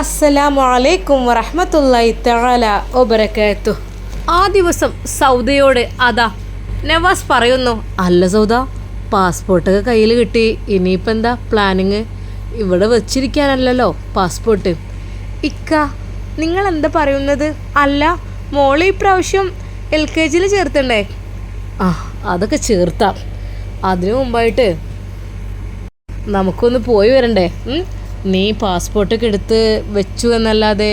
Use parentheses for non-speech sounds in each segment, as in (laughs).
അസ്സലാമു അലൈക്കും വറഹ്മത്തുള്ളാഹി തആല വബറകാത്തു ആ ദിവസം സൗദയോട് അതാ നവാസ് പറയുന്നു അല്ല സൗദ പാസ്പോർട്ടൊക്കെ കയ്യിൽ കിട്ടി ഇനിയിപ്പോൾ എന്താ പ്ലാനിങ്? ഇവിടെ വെച്ചിരിക്കാനല്ലല്ലോ പാസ്പോർട്ട്. ഇക്ക നിങ്ങൾ എന്താ പറയുന്നത്? അല്ല മോളെ ഇപ്രാവശ്യം എൽ കെ ജിയിൽ ചേർത്തണ്ടേ? ആ അതൊക്കെ ചേർത്താം. അതിനു മുമ്പായിട്ട് നമുക്കൊന്ന് പോയി വരണ്ടേ? നീ പാസ്പോർട്ടൊക്കെ എടുത്ത് വെച്ചു എന്നല്ലാതെ?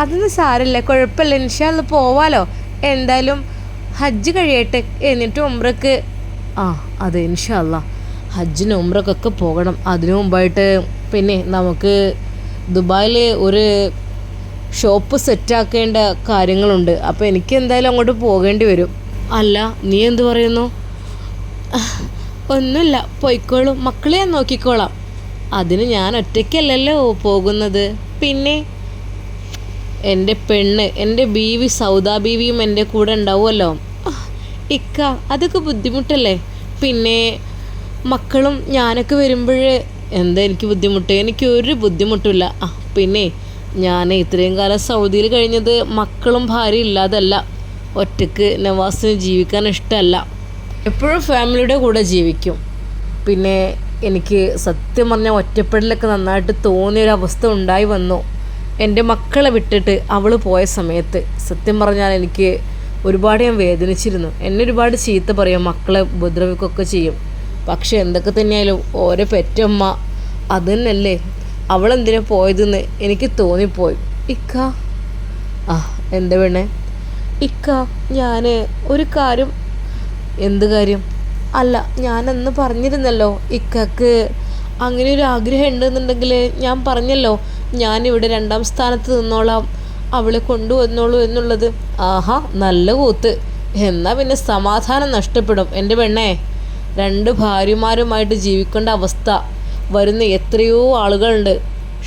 അതൊന്നും സാരമില്ല കുഴപ്പമില്ല. ഇൻഷാല്ല പോവാലോ. എന്തായാലും ഹജ്ജ് കഴിയട്ടെ. എന്നിട്ട് ഉമ്രക്ക് ആ അതെ ഇൻഷാല്ല ഹജ്ജിന് ഉമ്രക്കൊക്കെ പോകണം. അതിനു മുമ്പായിട്ട് പിന്നെ നമുക്ക് ദുബായിൽ ഒരു ഷോപ്പ് സെറ്റാക്കേണ്ട കാര്യങ്ങളുണ്ട്. അപ്പോൾ എനിക്ക് എന്തായാലും അങ്ങോട്ട് പോകേണ്ടി വരും. അല്ല നീ എന്ത് പറയുന്നു? ഒന്നുമില്ല പൊയ്ക്കോളും. മക്കളെ ഞാൻ നോക്കിക്കോളാം. അതിന് ഞാൻ ഒറ്റയ്ക്കല്ലല്ലോ പോകുന്നത്. പിന്നെ എന്റെ പെണ്ണ് എന്റെ ബീവി സൗദാ ബീവിയും എന്റെ കൂടെ ഉണ്ടാവുമല്ലോ. ഇക്ക അതൊക്കെ ബുദ്ധിമുട്ടല്ലേ? പിന്നെ മക്കളും ഞാനൊക്കെ വരുമ്പോഴേ എന്താ എനിക്ക് ബുദ്ധിമുട്ട്? എനിക്ക് ഒരു ബുദ്ധിമുട്ടില്ല ആ പിന്നെ ഞാൻ ഇത്രയും കാലം സൗദിയിൽ കഴിഞ്ഞത് മക്കളും ഭാര്യ ഇല്ലാതല്ല. ഒറ്റയ്ക്ക് നവാസിന് ജീവിക്കാൻ ഇഷ്ടമല്ല. എപ്പോഴും ഫാമിലിയുടെ കൂടെ ജീവിക്കും. പിന്നെ എനിക്ക് സത്യം പറഞ്ഞാൽ ഒറ്റപ്പെടലൊക്കെ നന്നായിട്ട് തോന്നിയൊരവസ്ഥ ഉണ്ടായി വന്നു. എന്റെ മക്കളെ വിട്ടിട്ട് അവൾ പോയ സമയത്ത് സത്യം പറഞ്ഞാൽ എനിക്ക് ഒരുപാട് ഞാൻ വേദനിച്ചിരുന്നു. എന്നെ ഒരുപാട് ചീത്ത പറയും മക്കളെ ഉപദ്രവിക്കൊക്കെ ചെയ്യും. പക്ഷെ എന്തൊക്കെ തന്നെയായാലും ഓരോ പെറ്റമ്മ അത് തന്നെയല്ലേ അവളെന്തിനാ പോയതെന്ന് എനിക്ക് തോന്നിപ്പോയി. ഇക്ക. ആ എന്താ വേണേ ഇക്ക ഞാൻ ഒരു കാര്യം എന്ത് കാര്യം? അല്ല ഞാനന്ന് പറഞ്ഞിരുന്നല്ലോ ഇക്കക്ക് അങ്ങനെ ഒരു ആഗ്രഹം ഉണ്ടെന്നുണ്ടെങ്കിൽ ഞാൻ പറഞ്ഞല്ലോ ഞാനിവിടെ രണ്ടാം സ്ഥാനത്ത് നിന്നോളാം അവളെ കൊണ്ടുവന്നോളൂ എന്നുള്ളത്. ആഹാ നല്ല കൂത്ത്. എന്നാൽ പിന്നെ സമാധാനം നഷ്ടപ്പെടും എന്റെ പെണ്ണേ. രണ്ട് ഭാര്യമാരുമായിട്ട് ജീവിക്കേണ്ട അവസ്ഥ. വരുന്ന എത്രയോ ആളുകളുണ്ട്.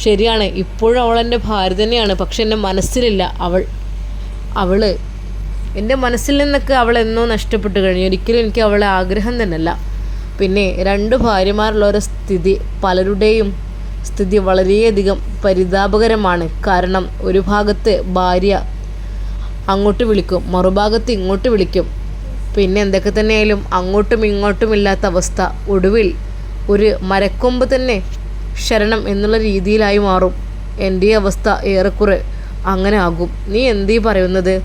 ശരിയാണ് ഇപ്പോഴും അവൾ എന്റെ ഭാര്യ തന്നെയാണ് പക്ഷെ എന്റെ മനസ്സിലില്ല അവൾ. അവൾ എന്റെ മനസ്സിൽ നിന്നൊക്കെ അവൾ എന്നോ നഷ്ടപ്പെട്ടു കഴിഞ്ഞു. ഒരിക്കലും എനിക്ക് അവളെ ആഗ്രഹം തന്നെയല്ല. പിന്നെ രണ്ട് ഭാര്യമാരുള്ള ഒരു സ്ഥിതി പലരുടെയും സ്ഥിതി വളരെയധികം പരിതാപകരമാണ്. കാരണം ഒരു ഭാഗത്ത് ഭാര്യ അങ്ങോട്ട് വിളിക്കും മറുഭാഗത്ത് ഇങ്ങോട്ട് വിളിക്കും. പിന്നെ എന്തൊക്കെ തന്നെയായാലും അങ്ങോട്ടും ഇങ്ങോട്ടും ഇല്ലാത്ത അവസ്ഥ. ഒടുവിൽ ഒരു മരക്കൊമ്പ് തന്നെ ശരണം എന്നുള്ള രീതിയിലായി മാറും. എന്റെ അവസ്ഥ ഏറെക്കുറെ അങ്ങനെ ആകും. നീ എന്തീ പറയുന്നത്?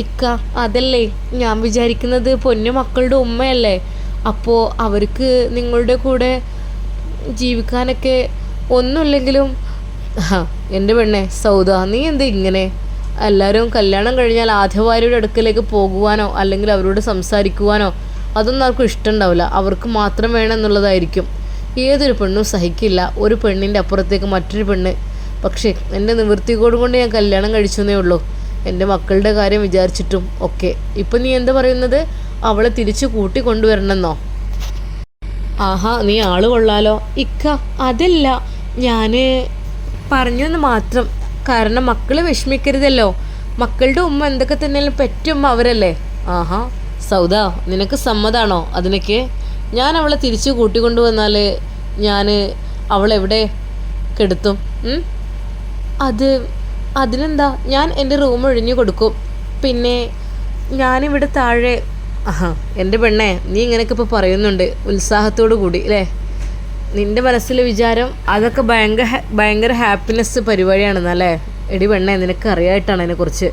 ഇക്ക അതല്ലേ? ഞാൻ വിചാരിക്കുന്നത് പൊന്നു മക്കളുടെ ഉമ്മയല്ലേ? അപ്പോൾ അവർക്ക് നിങ്ങളുടെ കൂടെ ജീവിക്കാനൊക്കെ ഒന്നുമില്ലെങ്കിലും എന്റെ പെണ്ണെ സൗദ നീ എന്താ ഇങ്ങനെ? എല്ലാവരും കല്യാണം കഴിഞ്ഞാൽ ആദ്യഭാര്യയുടെ അടുക്കലേക്ക് പോകുവാനോ അല്ലെങ്കിൽ അവരോട് സംസാരിക്കുവാനോ അതൊന്നും ആർക്കും ഇഷ്ടമുണ്ടാവില്ല. അവർക്ക് മാത്രം വേണം എന്നുള്ളതായിരിക്കും. ഏതൊരു പെണ്ണും സഹിക്കില്ല. ഒരു പെണ്ണിന്റെ അപ്പുറത്തേക്ക് മറ്റൊരു പെണ്ണ്. പക്ഷേ എന്റെ നിവൃത്തികോട് കൊണ്ട് ഞാൻ കല്യാണം കഴിച്ചെന്നേ ഉള്ളൂ. എന്റെ മക്കളുടെ കാര്യം വിചാരിച്ചിട്ടും ഒക്കെ. ഇപ്പം നീ എന്താ പറയുന്നത്? അവളെ തിരിച്ചു കൂട്ടി കൊണ്ടുവരണമെന്നോ? ആഹാ നീ ആൾ കൊള്ളാലോ. ഇക്ക അതല്ല. ഞാൻ പറഞ്ഞെന്ന് മാത്രം. കാരണം മക്കൾ വിഷമിക്കരുതല്ലോ. മക്കളുടെ ഉമ്മ എന്തൊക്കെ തന്നെയാലും പെറ്റുമ്മ അവരല്ലേ? ആഹാ സൗദ നിനക്ക് സമ്മതാണോ അതിനൊക്കെ? ഞാൻ അവളെ തിരിച്ചു കൂട്ടിക്കൊണ്ടുവന്നാൽ ഞാൻ അവളെവിടെ കെടുത്തും? അത് അതിനെന്താ ഞാൻ എന്റെ റൂം ഒഴിഞ്ഞു കൊടുക്കും. പിന്നെ ഞാനിവിടെ താഴെ ആഹാ എന്റെ പെണ്ണെ നീ ഇങ്ങനെയൊക്കെ ഇപ്പോൾ പറയുന്നുണ്ട്. ഉത്സാഹത്തോടു കൂടി അല്ലേ? നിന്റെ മനസ്സിലെ വിചാരം അതൊക്കെ ഭയങ്കര ഭയങ്കര ഹാപ്പിനെസ് പരിപാടിയാണെന്നല്ലേ എടി പെണ്ണെ നിനക്ക് അറിയായിട്ടാണ് അതിനെക്കുറിച്ച്.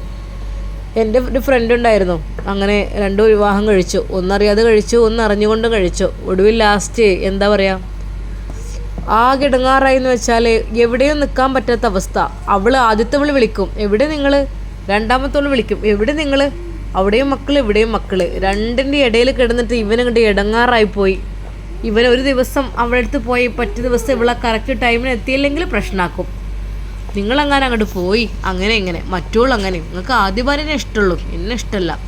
എന്റെ ഒരു ഫ്രണ്ട് ഉണ്ടായിരുന്നു. അങ്ങനെ രണ്ടു വിവാഹം കഴിച്ചു. ഒന്നറിയാതെ കഴിച്ചു ഒന്ന് അറിഞ്ഞുകൊണ്ട് കഴിച്ചു. ഒടുവിൽ ലാസ്റ്റ് എന്താ പറയുക ആകെ ഇടങ്ങാറായി എന്ന് വെച്ചാൽ എവിടെയും നിൽക്കാൻ പറ്റാത്ത അവസ്ഥ. അവൾ ആദ്യത്തവൾ വിളിക്കും. എവിടെ നിങ്ങൾ രണ്ടാമത്തവൾ വിളിക്കും. എവിടെ നിങ്ങൾ അവിടെയും മക്കൾ ഇവിടെയും മക്കൾ രണ്ടിന്റെ ഇടയിൽ കിടന്നിട്ട് ഇവനങ്ങോട്ട് ഇടങ്ങാറായി പോയി. ഇവൻ ഒരു ദിവസം അവളുടെ അടുത്ത് പോയി. പറ്റു ദിവസം ഇവളെ കറക്റ്റ് ടൈമിന് എത്തിയില്ലെങ്കിൽ പ്രശ്നമാക്കും നിങ്ങളങ്ങനെ അങ്ങോട്ട് പോയി. അങ്ങനെ ഇങ്ങനെ. മറ്റുള്ള അങ്ങനെ. നിങ്ങൾക്ക് ആദ്യ ഭാര്യനെ ഇഷ്ടമുള്ളൂ. എന്നെ ഇഷ്ടമല്ല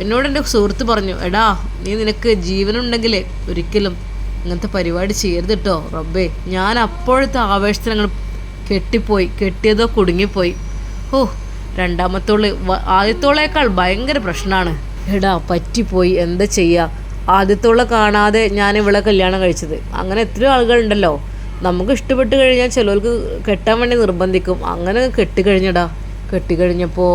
എന്നോട് എന്റെ സുഹൃത്ത് പറഞ്ഞു എടാ നീ നിനക്ക് ജീവനുണ്ടെങ്കിൽ ഒരിക്കലും ഇങ്ങനത്തെ പരിപാടി ചെയ്യരുത് കേട്ടോ റബ്ബേ ഞാൻ അപ്പോഴത്തെ ആവേശത്തിൽ അങ്ങോട്ട് കെട്ടിപ്പോയി കെട്ടിയതോ കുടുങ്ങിപ്പോയി. ഓ രണ്ടാമത്തോൾ ആദ്യത്തോളേക്കാൾ ഭയങ്കര പ്രശ്നമാണ് എടാ പറ്റിപ്പോയി എന്താ ചെയ്യുക ആദ്യത്തോളെ കാണാതെ ഞാൻ ഇവളെ കല്യാണം കഴിച്ചത്. അങ്ങനെ എത്രയോ ആളുകളുണ്ടല്ലോ. നമുക്ക് ഇഷ്ടപ്പെട്ട് കഴിഞ്ഞാൽ ചിലവർക്ക് കെട്ടാൻ വേണ്ടി നിർബന്ധിക്കും. അങ്ങനെ കെട്ടിക്കഴിഞ്ഞടാ. കെട്ടിക്കഴിഞ്ഞപ്പോൾ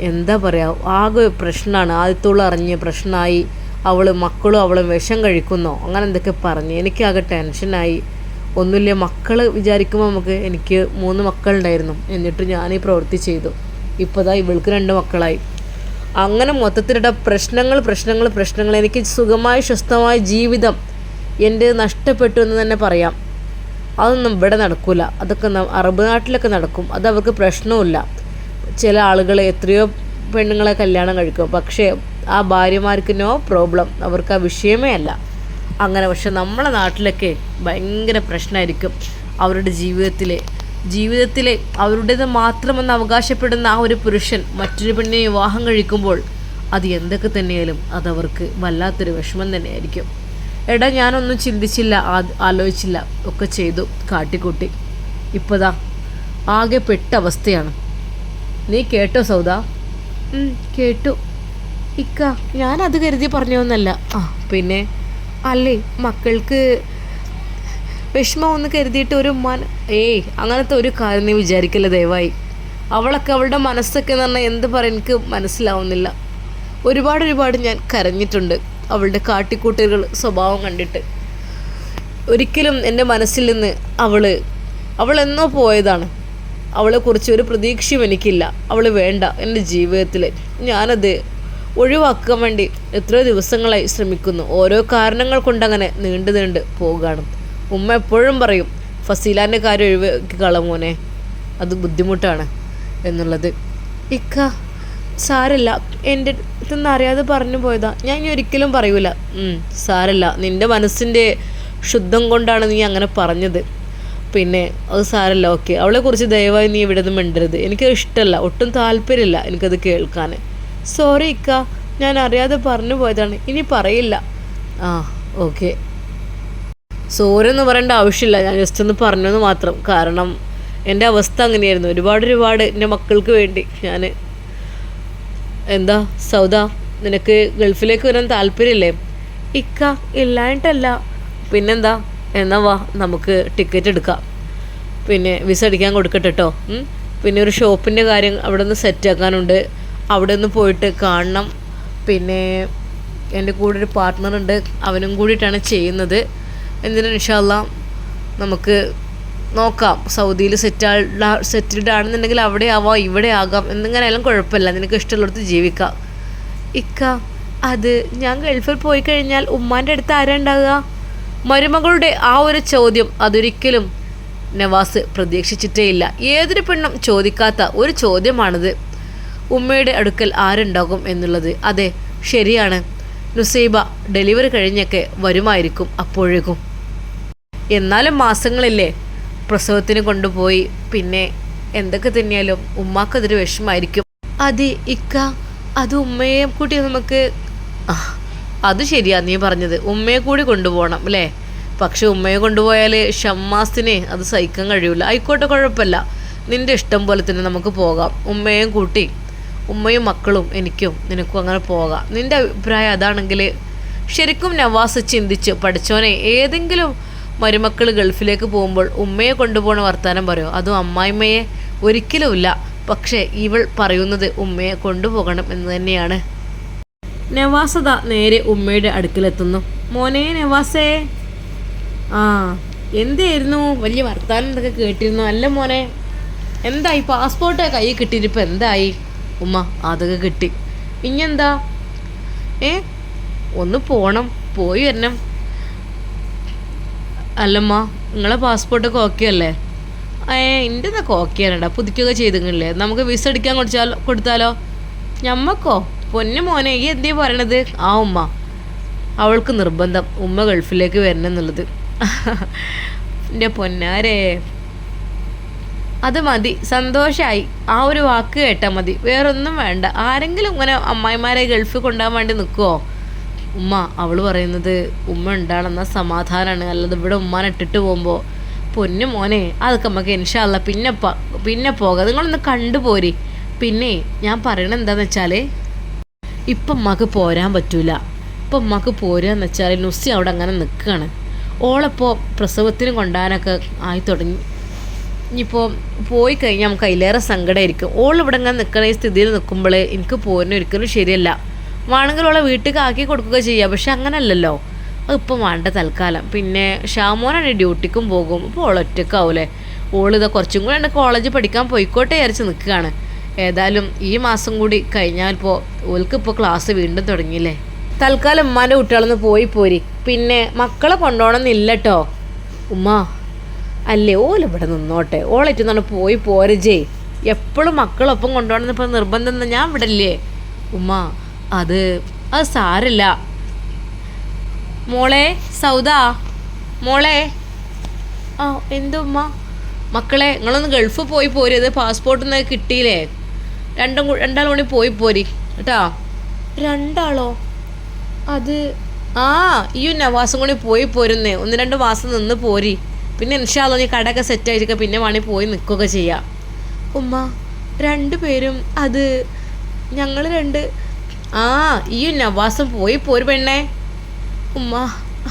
എന്താ പറയുക ആകെ പ്രശ്നമാണ് ആദ്യത്തോളം അറിഞ്ഞ് പ്രശ്നമായി അവൾ മക്കളും അവളും വിഷം കഴിക്കുന്നോ? അങ്ങനെ എന്തൊക്കെ പറഞ്ഞ്. എനിക്കാകെ ടെൻഷനായി ഒന്നുമില്ല മക്കൾ വിചാരിക്കുമ്പോൾ നമുക്ക് എനിക്ക് മൂന്ന് മക്കളുണ്ടായിരുന്നു. എന്നിട്ട് ഞാൻ ഈ പ്രവൃത്തി ചെയ്തു. ഇപ്പോൾ ഇതാ ഇവൾക്ക് രണ്ട് മക്കളായി. അങ്ങനെ മൊത്തത്തിലിട പ്രശ്നങ്ങൾ പ്രശ്നങ്ങൾ പ്രശ്നങ്ങൾ. എനിക്ക് സുഖമായ സ്വസ്ഥമായ ജീവിതം എന്റെ നഷ്ടപ്പെട്ടു എന്ന് തന്നെ പറയാം. അതൊന്നും ഇവിടെ നടക്കില്ല അതൊക്കെ അറബ് നാട്ടിലൊക്കെ നടക്കും. അത് അവർക്ക് പ്രശ്നവുമില്ല. ചില ആളുകൾ എത്രയോ പെണ്ണുങ്ങളെ കല്യാണം കഴിക്കും. പക്ഷേ ആ ഭാര്യമാർക്ക് നോ പ്രോബ്ലം അവർക്ക് ആ വിഷയമേ അല്ല. അങ്ങനെ പക്ഷെ നമ്മളെ നാട്ടിലൊക്കെ ഭയങ്കര പ്രശ്നമായിരിക്കും അവരുടെ ജീവിതത്തിലെ. ജീവിതത്തിലെ അവരുടേത് മാത്രമെന്ന് അവകാശപ്പെടുന്ന ആ ഒരു പുരുഷൻ മറ്റൊരു പെണ്ണിനെ വിവാഹം കഴിക്കുമ്പോൾ അത് എന്തൊക്കെ തന്നെയാലും അതവർക്ക് വല്ലാത്തൊരു വിഷമം തന്നെയായിരിക്കും. എടാ ഞാനൊന്നും ചിന്തിച്ചില്ല ആലോചിച്ചില്ല. ഒക്കെ ചെയ്തു കാട്ടിക്കൂട്ടി. ഇപ്പതാ ആകെ പെട്ട അവസ്ഥയാണ് നീ കേട്ടോ സൗദ? കേട്ടു. ഇക്ക ഞാനത് കരുതി പറഞ്ഞൊന്നല്ല. ആ പിന്നെ അല്ലേ മക്കൾക്ക് വിഷമം ഒന്ന് കരുതിയിട്ട് ഒരു മന ഏയ് അങ്ങനത്തെ ഒരു കാര്യം നീ വിചാരിക്കല്ല ദയവായി? അവളൊക്കെ അവളുടെ മനസ്സൊക്കെ എന്ന് പറഞ്ഞാൽ എന്ത് പറയാൻ എനിക്ക് മനസ്സിലാവുന്നില്ല. ഒരുപാട് ഒരുപാട് ഞാൻ കരഞ്ഞിട്ടുണ്ട് അവളുടെ കാട്ടിക്കൂട്ടുകൾ സ്വഭാവം കണ്ടിട്ട്. ഒരിക്കലും എന്റെ മനസ്സിൽ നിന്ന് അവൾ എന്നോ പോയതാണ്. അവളെക്കുറിച്ച് ഒരു പ്രതീക്ഷയും എനിക്കില്ല. അവൾ വേണ്ട എന്റെ ജീവിതത്തിൽ ഞാനത് ഒഴിവാക്കാൻ വേണ്ടി എത്രയോ ദിവസങ്ങളായി ശ്രമിക്കുന്നു. ഓരോ കാരണങ്ങൾ കൊണ്ടങ്ങനെ നീണ്ടു നീണ്ട് പോവുകയാണ്. ഉമ്മ എപ്പോഴും പറയും ഫസീലാന്റെ കാര്യം ഒഴിവാക്കി കളമോനെ അത് ബുദ്ധിമുട്ടാണ് എന്നുള്ളത്. ഇക്ക സാരല്ല എന്റെ അടുത്തൊന്നും അറിയാതെ പറഞ്ഞു പോയതാ. ഞാൻ ഇനി ഒരിക്കലും പറയൂല. സാരല്ല നിന്റെ മനസ്സിന്റെ ശുദ്ധം കൊണ്ടാണ് നീ അങ്ങനെ പറഞ്ഞത്. പിന്നെ അത് സാരല്ല ഓക്കെ. അവളെക്കുറിച്ച് ദയവായി നീ ഇവിടെ നിന്ന് മിണ്ടരുത്. എനിക്കത് ഇഷ്ടമല്ല ഒട്ടും താല്പര്യമില്ല എനിക്കത് കേൾക്കാൻ സോറി ഇക്ക. ഞാൻ അറിയാതെ പറഞ്ഞു പോയതാണ്. ഇനി പറയില്ല. ആ ഓക്കെ സോറി എന്ന് പറയേണ്ട ആവശ്യമില്ല. ഞാൻ ജസ്റ്റ് ഒന്ന് പറഞ്ഞെന്ന് മാത്രം. കാരണം എന്റെ അവസ്ഥ അങ്ങനെയായിരുന്നു. ഒരുപാട് ഒരുപാട് എന്റെ മക്കൾക്ക് വേണ്ടി ഞാൻ എന്താ സൗദ നിനക്ക് ഗൾഫിലേക്ക് വരാൻ താല്പര്യമില്ലേ? ഇക്ക ഇല്ലായിട്ടല്ല പിന്നെന്താ? എന്നാ വാ നമുക്ക് ടിക്കറ്റ് എടുക്കാം. പിന്നെ വിസ അടിക്കാൻ കൊടുക്കട്ടെ കേട്ടോ പിന്നെ ഒരു ഷോപ്പിന്റെ കാര്യം അവിടെ നിന്ന് സെറ്റാക്കാനുണ്ട് അവിടെ ഒന്ന് പോയിട്ട് കാണണം. പിന്നെ എന്റെ കൂടെ ഒരു പാർട്ട്ണറുണ്ട് അവനും കൂടിയിട്ടാണ് ചെയ്യുന്നത്. എന്തിനാ ഇൻഷാല്ല നമുക്ക് നോക്കാം. സൗദിയിൽ സെറ്റാ സെറ്റിൽഡ് ആണെന്നുണ്ടെങ്കിൽ അവിടെ ആവാം ഇവിടെ ആകാം. എന്തെങ്കിലും കുഴപ്പമില്ല. നിനക്ക് ഇഷ്ടമുള്ളിടത്ത് ജീവിക്കാം. ഇക്ക അത് ഞാൻ ഗൾഫിൽ പോയി കഴിഞ്ഞാൽ ഉമ്മാന്റെ അടുത്ത് ആരാ ഉണ്ടാകുക മരുമകളുടെ ആ ഒരു ചോദ്യം അതൊരിക്കലും നവാസ് പ്രതീക്ഷിച്ചിട്ടേ ഇല്ല ഏതൊരു പെണ്ണും ചോദിക്കാത്ത ഒരു ചോദ്യമാണിത്. ഉമ്മയുടെ അടുക്കൽ ആരുണ്ടാകും എന്നുള്ളത്. അതെ ശരിയാണ്. നുസൈബ ഡെലിവറി കഴിഞ്ഞൊക്കെ വരുമായിരിക്കും അപ്പോഴേക്കും. എന്നാലും മാസങ്ങളില്ലേ? പ്രസവത്തിന് കൊണ്ടുപോയി. പിന്നെ എന്തൊക്കെ തന്നെയാലും ഉമ്മാക്കതൊരു വിഷമായിരിക്കും അതെ ഇക്ക അത് ഉമ്മയെ കൂട്ടി നമുക്ക് അത് ശരിയാ നീ പറഞ്ഞത്. ഉമ്മയെ കൂടി കൊണ്ടുപോകണം അല്ലേ? പക്ഷെ ഉമ്മയെ കൊണ്ടുപോയാൽ ഷമ്മാസിനെ അത് സഹിക്കാൻ കഴിയൂല. ആയിക്കോട്ടെ കുഴപ്പമില്ല. നിന്റെ ഇഷ്ടം പോലെ തന്നെ നമുക്ക് പോകാം. ഉമ്മയും കൂട്ടി ഉമ്മയും മക്കളും എനിക്കും നിനക്കും അങ്ങനെ പോകാം. നിന്റെ അഭിപ്രായം അതാണെങ്കിൽ ശരിക്കും നവാസ് ചിന്തിച്ച് പഠിച്ചോനെ ഏതെങ്കിലും മരുമക്കൾ ഗൾഫിലേക്ക് പോകുമ്പോൾ ഉമ്മയെ കൊണ്ടുപോകണ വർത്താനം പറയോ? അതും അമ്മായിമ്മയെ ഒരിക്കലുമില്ല പക്ഷേ ഇവൾ പറയുന്നത് ഉമ്മയെ കൊണ്ടുപോകണം എന്ന് തന്നെയാണ്. നവാസത നേരെ ഉമ്മയുടെ അടുക്കലെത്തുന്നു. മോനെ നവാസേ. ആ എന്തായിരുന്നു വലിയ വർത്താനം എന്തൊക്കെ കേട്ടിരുന്നു. അല്ല മോനെ എന്തായി? പാസ്പോർട്ട് കൈ കിട്ടിയിട്ടിപ്പോൾ എന്തായി? ഉമ്മ അതൊക്കെ കിട്ടി. ഇനിയെന്താ ഏ? ഒന്ന് പോണം പോയി വരണം. അല്ലമ്മ നിങ്ങളെ പാസ്പോർട്ടൊക്കെ ഓക്കെ അല്ലേ? ഏ എന്റെ എന്നൊക്കെ ഓക്കെ ആണേടാ പുതുക്കുകയൊക്കെ ചെയ്തില്ലേ നമുക്ക് വിസ അടിക്കാൻ കൊടുത്താലോ കൊടുത്താലോ? ഞമ്മക്കോ? പൊന്നു മോനെ ഈ എന്തേ പറയണത്? ആ ഉമ്മ. അവൾക്ക് നിർബന്ധം ഉമ്മ ഗൾഫിലേക്ക് വരണം എന്നുള്ളത്. (laughs) എന്റെ പൊന്നാരേ. അത് മതി. സന്തോഷമായി ആ ഒരു വാക്ക് കേട്ടാൽ മതി. വേറൊന്നും വേണ്ട. ആരെങ്കിലും ഇങ്ങനെ അമ്മായിമാരെ ഗൾഫ് കൊണ്ടുപോകാൻ വേണ്ടി നിൽക്കുമോ ഉമ്മ അവൾ പറയുന്നത് ഉമ്മ ഉണ്ടാണെന്ന സമാധാനമാണ് അല്ലാതെ ഇവിടെ ഉമ്മാനെ ഇട്ടിട്ട് പോകുമ്പോൾ പൊന്നു മോനെ അതൊക്കെ നമുക്ക് ഇൻഷാല്ല പിന്നെ പിന്നെ പോകാം. നിങ്ങളൊന്ന് കണ്ടുപോരി പിന്നെ ഞാൻ പറയണത് എന്താണെന്ന് വെച്ചാൽ ഇപ്പം ഉമ്മക്ക് പോരാൻ പറ്റൂല. ഇപ്പം ഉമ്മക്ക് പോരാന്ന് വെച്ചാൽ നുസി അവിടെ അങ്ങനെ നിൽക്കുകയാണ് ഓളപ്പോൾ പ്രസവത്തിന് കൊണ്ടാനൊക്കെ ആയി തുടങ്ങി ഇനിയിപ്പോൾ പോയി കഴിഞ്ഞാൽ നമുക്ക് അതിലേറെ സങ്കടമായിരിക്കും ഓൾ ഇവിടെ ഇങ്ങനെ നിൽക്കണ ഈ സ്ഥിതിയിൽ നിൽക്കുമ്പോൾ എനിക്ക് പോകുന്ന ഒരിക്കലും ശരിയല്ല. വേണമെങ്കിൽ ഓളെ വീട്ടിലേക്ക് ആക്കി കൊടുക്കുക ചെയ്യാം. പക്ഷെ അങ്ങനല്ലല്ലോ. ഇപ്പം വേണ്ട തൽക്കാലം. പിന്നെ ഷാമോനാണ് ഡ്യൂട്ടിക്കും പോകും. അപ്പോൾ ഓൾ ഒറ്റക്കാവൂലേ? ഓളിതാ കുറച്ചും കൂടി എന്റെ കോളേജ് പഠിക്കാൻ പോയിക്കോട്ടെ വിചാരിച്ച് നിൽക്കുകയാണ് ഏതായാലും ഈ മാസം കൂടി കഴിഞ്ഞാൽ ഇപ്പോൾ ഓൾക്ക് ഇപ്പോൾ ക്ലാസ് വീണ്ടും തുടങ്ങിയില്ലേ? തൽക്കാലം ഉമ്മാന്റെ കുട്ടികളൊന്ന് പോയി പോരി. പിന്നെ മക്കളെ കൊണ്ടുപോകണമെന്നില്ല കേട്ടോ ഉമ്മ. അല്ലേ? ഓല ഇവിടെ നിന്നോട്ടെ. ഓളേറ്റെന്നാണ് പോയി പോരജേ എപ്പോഴും മക്കളൊപ്പം കൊണ്ടുപോകണമെന്ന് ഇപ്പം നിർബന്ധം ഞാൻ ഇവിടെ ഇല്ലേ ഉമ്മ അത് അത് സാരല്ല. മോളെ സൗദ. മോളെ. ആ എന്തോ ഉമ്മ? മക്കളെ നിങ്ങളൊന്ന് ഗൾഫ് പോയി പോരത് നിങ്ങൾക്ക് കിട്ടിയില്ലേ? രണ്ടും രണ്ടാളും കൂടി പോയി പോരി കേട്ടാ? രണ്ടാളോ? അത് ആ ഈ നവാസും കൂടി പോയി പോരുന്നേ. ഒന്ന് രണ്ട് മാസം നിന്ന് പോരി. പിന്നെ ഇൻഷാല്ലോ നീ കടയൊക്കെ ആയിരിക്ക പിന്നെ വേണമെങ്കിൽ പോയി നിൽക്കുകയൊക്കെ ചെയ്യാം. ഉമ്മ രണ്ടു പേരും അത് ഞങ്ങൾ രണ്ട് ആ ഈ നവാസം പോയി പോര് പെണ്ണേ. ഉമ്മ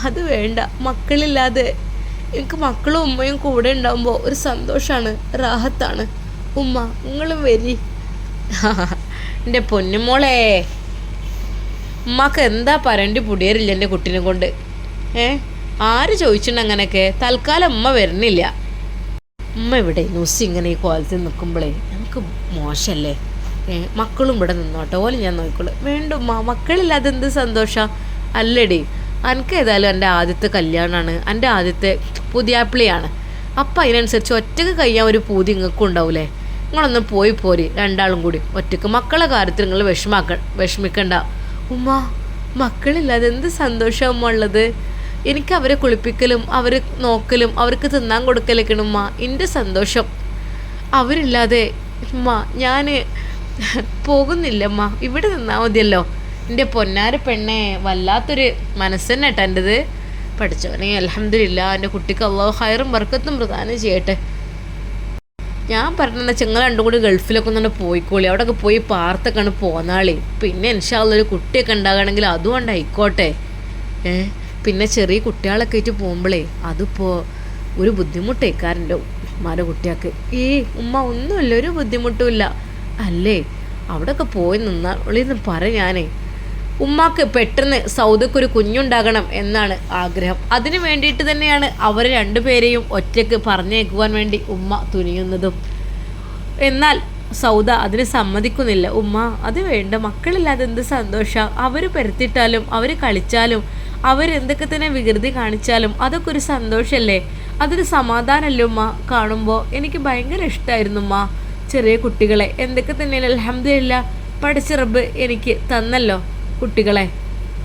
അത് വേണ്ട മക്കളില്ലാതെ. എനിക്ക് മക്കളും ഉമ്മയും കൂടെ ഉണ്ടാകുമ്പോൾ ഒരു സന്തോഷമാണ് റാഹത്താണ്. ഉമ്മ നിങ്ങളും വരി. എന്റെ പൊന്നുമോളെ ഉമ്മക്ക് എന്താ പറയേണ്ടി പുടിയറില്ല എന്റെ കുട്ടീനെ കൊണ്ട്. ഏ? ആര് ചോദിച്ചിട്ടുണ്ട് തൽക്കാലം ഉമ്മ വരുന്നില്ല. ഉമ്മ ഇവിടെ ന്യൂസ് ഇങ്ങനെ ഈ കോലത്തിൽ നിൽക്കുമ്പോഴേ ഞങ്ങൾക്ക് മോശമല്ലേ? മക്കളും ഇവിടെ നിന്നോട്ടെ ഓലെ ഞാൻ നോക്കിക്കോളൂ. വീണ്ടും ഉമ്മ മക്കളില്ലാതെ എന്ത് സന്തോഷം? അല്ലടി എനിക്ക് ഏതായാലും എന്റെ ആദ്യത്തെ കല്യാണമാണ്. എന്റെ ആദ്യത്തെ പുതിയാപ്പിളിയാണ്. അപ്പം അതിനനുസരിച്ച് ഒറ്റയ്ക്ക് കഴിയാൻ ഒരു പൂതി ഇങ്ങൾക്കും ഉണ്ടാവൂലേ? നിങ്ങളൊന്ന് പോയി പോരി രണ്ടാളും കൂടി. ഒറ്റയ്ക്ക് മക്കളെ കാര്യത്തിൽ നിങ്ങൾ വിഷമാക്ക വിഷമിക്കണ്ട. ഉമ്മ മക്കളില്ലാതെ എന്ത് സന്തോഷം ഉമ്മ ഉള്ളത്? എനിക്ക് അവരെ കുളിപ്പിക്കലും അവർ നോക്കലും അവർക്ക് തിന്നാൻ കൊടുക്കലൊക്കെയാണ് ഉമ്മ. എന്റെ സന്തോഷം. അവരില്ലാതെ ഉമ്മ ഞാൻ പോകുന്നില്ലമ്മ ഇവിടെ നിന്നാൽ മതിയല്ലോ. എന്റെ പൊന്നാര പെണ്ണെ വല്ലാത്തൊരു മനസ്സന്നെ കേട്ടോ എന്റെത് പഠിച്ചവനെ അലഹമില്ല എന്റെ കുട്ടിക്ക് അള്ളാഹു ഹയറും വർക്കത്തും പ്രധാനം ചെയ്യട്ടെ. ഞാൻ പറഞ്ഞ ചെങ്ങൾ രണ്ടും കൂടി ഗൾഫിലൊക്കെ ഒന്ന് പോയിക്കോളി. അവിടെയൊക്കെ പോയി പാർത്തൊക്കെയാണ് പോന്നാളി. പിന്നെ എനിക്ക് ഉള്ളൊരു കുട്ടിയൊക്കെ ഉണ്ടാകണമെങ്കിൽ അതും ഏഹ് പിന്നെ ചെറിയ കുട്ടികളൊക്കെ ആയിട്ട് പോകുമ്പോഴേ അതിപ്പോൾ ഒരു ബുദ്ധിമുട്ടേ കാരണ്ടോ ഉമ്മാരെ കുട്ടിയാക്ക് ഈ ഉമ്മ ഒന്നുമില്ല ഒരു ബുദ്ധിമുട്ടുമില്ല അല്ലേ? അവിടെയൊക്കെ പോയി നിന്നാൽ ഉള്ളിന്ന് പറ ഞാനേ. ഉമ്മാക്ക് പെട്ടെന്ന് സൗദക്കൊരു കുഞ്ഞുണ്ടാകണം എന്നാണ് ആഗ്രഹം. അതിനു വേണ്ടിയിട്ട് തന്നെയാണ് അവർ രണ്ടുപേരെയും ഒറ്റയ്ക്ക് പറഞ്ഞേക്കുവാൻ വേണ്ടി ഉമ്മ തുനിയുന്നതും. എന്നാൽ സൗദ അതിന് സമ്മതിക്കുന്നില്ല. ഉമ്മ അത് വേണ്ട. മക്കളില്ലാതെ എന്ത് സന്തോഷം? അവർ പെരുത്തിട്ടാലും അവർ കളിച്ചാലും അവരെന്തൊക്കെ തന്നെ വികൃതി കാണിച്ചാലും അതൊക്കെ ഒരു സന്തോഷമല്ലേ അതൊരു സമാധാനമല്ലേ ഉമ്മ? കാണുമ്പോൾ എനിക്ക് ഭയങ്കര ഇഷ്ടമായിരുന്നു ഉമ്മ. ചെറിയ കുട്ടികളെ എന്തൊക്കെ തന്നെ അലഹമില്ല പഠിച്ച റബ്ബ് എനിക്ക് തന്നല്ലോ കുട്ടികളെ.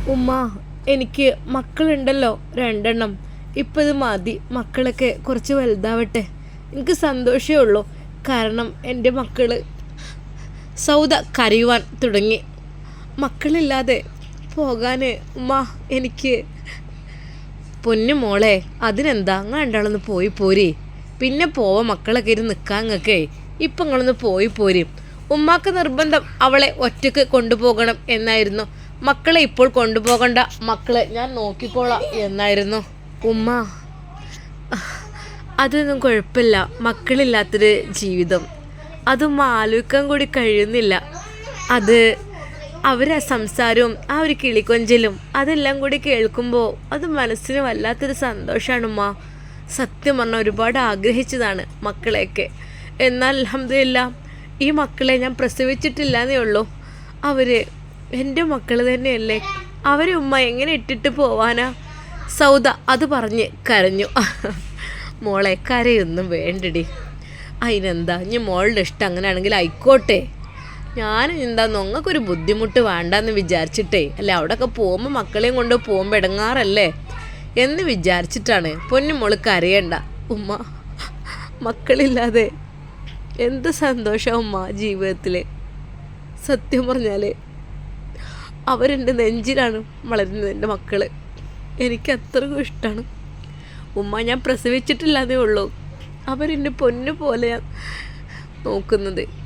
ഉമ്മ എനിക്ക് മക്കളുണ്ടല്ലോ രണ്ടെണ്ണം. ഇപ്പം ഇത് മതി മക്കളൊക്കെ കുറച്ച് വലുതാവട്ടെ. എനിക്ക് സന്തോഷമേ ഉള്ളൂ. കാരണം എന്റെ മക്കൾ സൗദ കരയുവാൻ തുടങ്ങി. മക്കളില്ലാതെ പോകാൻ ഉമ്മ എനിക്ക് പൊന്നു മോളെ അതിനെന്താ? അങ്ങ് രണ്ടാളൊന്ന് പോയി പോരി. പിന്നെ പോവാ മക്കളൊക്കെ ഇരുന്ന് നിൽക്കാൻ നിൽക്കേ ഇപ്പം നിങ്ങളൊന്ന് പോയി പോരും. ഉമ്മാക്ക് നിർബന്ധം അവളെ ഒറ്റയ്ക്ക് കൊണ്ടുപോകണം എന്നായിരുന്നു. മക്കളെ ഇപ്പോൾ കൊണ്ടുപോകണ്ട മക്കളെ ഞാൻ നോക്കിക്കോളാം എന്നായിരുന്നു. ഉമ്മ അതൊന്നും കുഴപ്പമില്ല. മക്കളില്ലാത്തൊരു ജീവിതം. അതും ആലോചിക്കാൻ കൂടി കഴിയുന്നില്ല. അത് അവരെ സംസാരവും ആ ഒരു കിളിക്കൊഞ്ചലും അതെല്ലാം കൂടി കേൾക്കുമ്പോൾ അത് മനസ്സിന് വല്ലാത്തൊരു സന്തോഷമാണ് ഉമ്മ സത്യം പറഞ്ഞാൽ ഒരുപാട് ആഗ്രഹിച്ചതാണ് മക്കളെയൊക്കെ. എന്നാൽ അലഹമില്ല ഈ മക്കളെ ഞാൻ പ്രസവിച്ചിട്ടില്ല എന്നേ ഉള്ളൂ. അവർ എന്റെ മക്കൾ തന്നെയല്ലേ? അവരെ ഉമ്മ എങ്ങനെ ഇട്ടിട്ട് പോവാനാ? സൗദ അത് പറഞ്ഞ് കരഞ്ഞു. മോളെ കരയൊന്നും വേണ്ടടി. അതിനെന്താ ഇനി മോളുടെ ഇഷ്ടം അങ്ങനെയാണെങ്കിൽ ആയിക്കോട്ടെ. ഞാൻ എന്താ നിങ്ങൾക്കൊരു ബുദ്ധിമുട്ട് വേണ്ടെന്ന് വിചാരിച്ചിട്ടേ. അല്ല അവിടെയൊക്കെ പോകുമ്പോൾ മക്കളെയും കൊണ്ട് പോകുമ്പോൾ ഇടങ്ങാറല്ലേ? എന്ന് വിചാരിച്ചിട്ടാണ്. പൊന്നു മോൾ കരയണ്ട ഉമ്മ മക്കളില്ലാതെ എന്ത് സന്തോഷം ഉമ്മ ജീവിതത്തിൽ സത്യം പറഞ്ഞാൽ അവരെന്റെ നെഞ്ചിലാണ് വളരുന്നത് എന്റെ മക്കൾ എനിക്ക് അത്രക്കും ഇഷ്ടമാണ് ഉമ്മ ഞാൻ പ്രസവിച്ചിട്ടില്ലാതേ ഉള്ളൂ. അവരെന്നെ പൊന്നു പോലെ നോക്കുന്നത്.